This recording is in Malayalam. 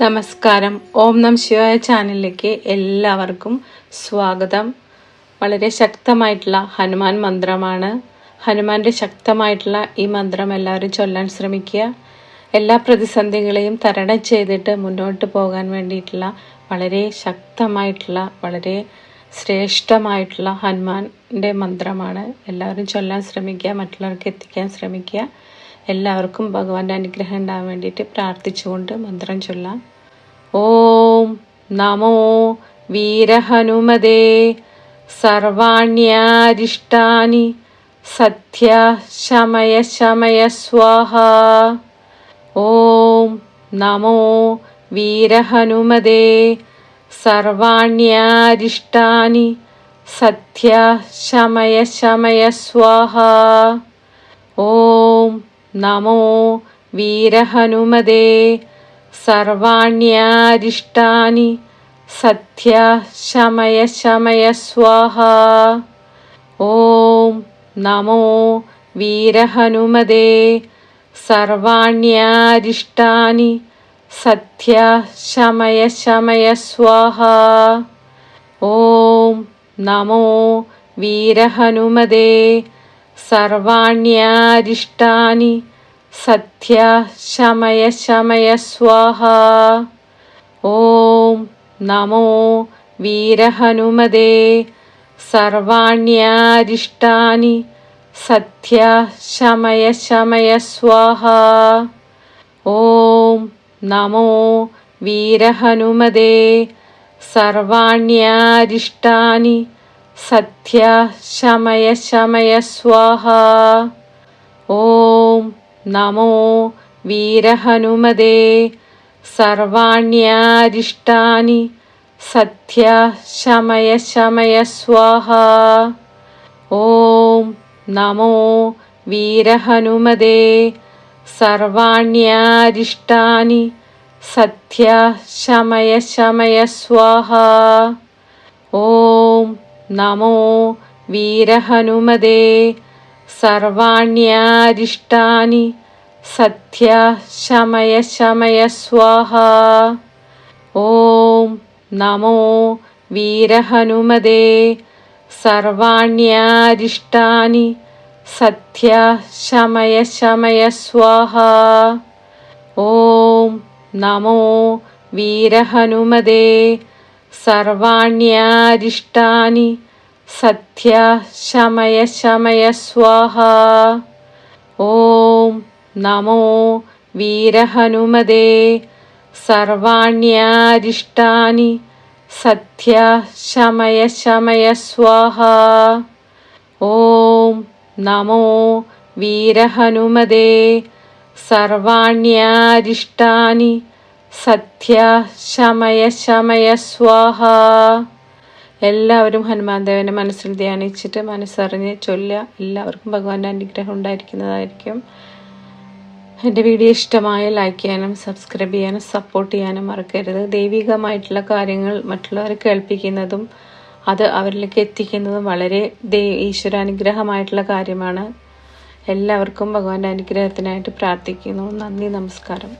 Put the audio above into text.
നമസ്കാരം. ഓം നം ശിവായ ചാനലിലേക്ക് എല്ലാവർക്കും സ്വാഗതം. വളരെ ശക്തമായിട്ടുള്ള ഹനുമാൻ മന്ത്രമാണ്. ഹനുമാന്റെ ശക്തമായിട്ടുള്ള ഈ മന്ത്രം എല്ലാവരും ചൊല്ലാൻ ശ്രമിക്കുക. എല്ലാ പ്രതിസന്ധികളെയും തരണം ചെയ്തിട്ട് മുന്നോട്ട് പോകാൻ വേണ്ടിയിട്ടുള്ള വളരെ ശക്തമായിട്ടുള്ള വളരെ ശ്രേഷ്ഠമായിട്ടുള്ള ഹനുമാന്റെ മന്ത്രമാണ്. എല്ലാവരും ചൊല്ലാൻ ശ്രമിക്കുക മറ്റുള്ളവർക്ക് എത്തിക്കാൻ ശ്രമിക്കുക. എല്ലാവർക്കും ഭഗവാന്റെ അനുഗ്രഹം ഉണ്ടാകാൻ വേണ്ടിയിട്ട് പ്രാർത്ഥിച്ചുകൊണ്ട് മന്ത്രം ചൊല്ലാം. ഓം നമോ വീരഹനുമതേ സർവാണ്യാരിഷ്ടാനി സത്യ ശമയ ശമയ സ്വാഹ. ഓം നമോ വീരഹനുമതേ സർവാണ്യാരിഷ്ടാനി സത്യ ശമയ ശമയ സ്വാഹ. ഓം നമോ വീരഹനുമതേ. സർവാണ്യാരിഷ്ടാനി സത്യ ശമയ ശമയ സ്വാഹ ഓം നമോ വീരഹനുമതേ. സർവാണ്യാരിഷ്ടാനി സത്യ ശമയ ശമയ സ്വാഹ ഓം നമോ വീരഹനുമതേ. സർവാണ്യാരിഷ്ടാനി സത്യ ശമയ ശമയ സ്വാഹ ഓം നമോ വീരഹനുമതേ സർവാണ്യാരിഷ്ടാനി സത്യ ശമയ ശമയ സ്വാഹ ഓം നമോ വീരഹനുമതേ सर्वाण्यारिष्टानि സത്യ ശമയ ശമയ സ്വാഹ ഓം നമോ വീരഹനുമതേ. സർവാണ്യാരിഷ്ടാനി സത്യ ശമയ ശമയ സ്വാഹ ഓം നമോ വീരഹനുമതേ. സർവാണ്യാരിഷ്ടാനി സത്യ ശമയ ശമയ സ്വാഹ ഓം നമോ വീരഹനുമതേ. സർവാണ്യാരിഷ്ടാനി സത്യ ശമയ ശമയ സ്വാഹ. ഓം നമോ വീരഹനുമതേ. സർവാണ്യാരിഷ്ടാനി സത്യ ശമയ ശമയ സ്വാഹ. ഓം നമോ വീരഹനുമതേ. സർവാണ്യാരിഷ്ടാനി सत्या ശമയ ശമയ സ്വാഹ. ഓം നമോ വീരഹനുമതേ സർവാണ്യാരിഷ്ടാനി സത്യ ശമയ ശമയ സ്വാഹ ഓം നമോ വീരഹനുമതേ സർവാണ്യാരിഷ്ടാനി സ്വാഹ എല്ലാവരും ഹനുമാൻ ദേവനെ മനസ്സിൽ ധ്യാനിച്ചിട്ട് മനസ്സറിഞ്ഞ് ചൊല്ല എല്ലാവർക്കും ഭഗവാന്റെ അനുഗ്രഹം ഉണ്ടായിരിക്കുന്നതായിരിക്കും. എന്റെ വീഡിയോ ഇഷ്ടമായ ലൈക്ക് ചെയ്യാനും സബ്സ്ക്രൈബ് ചെയ്യാനും സപ്പോർട്ട് ചെയ്യാനും മറക്കരുത്. ദൈവികമായിട്ടുള്ള കാര്യങ്ങൾ മറ്റുള്ളവർ കേൾപ്പിക്കുന്നതും അത് അവരിലേക്ക് എത്തിക്കുന്നതും വളരെ ഈശ്വരാനുഗ്രഹമായിട്ടുള്ള കാര്യമാണ്. എല്ലാവർക്കും ഭഗവാന്റെ അനുഗ്രഹത്തിനായിട്ട് പ്രാർത്ഥിക്കുന്നു. നന്ദി നമസ്കാരം.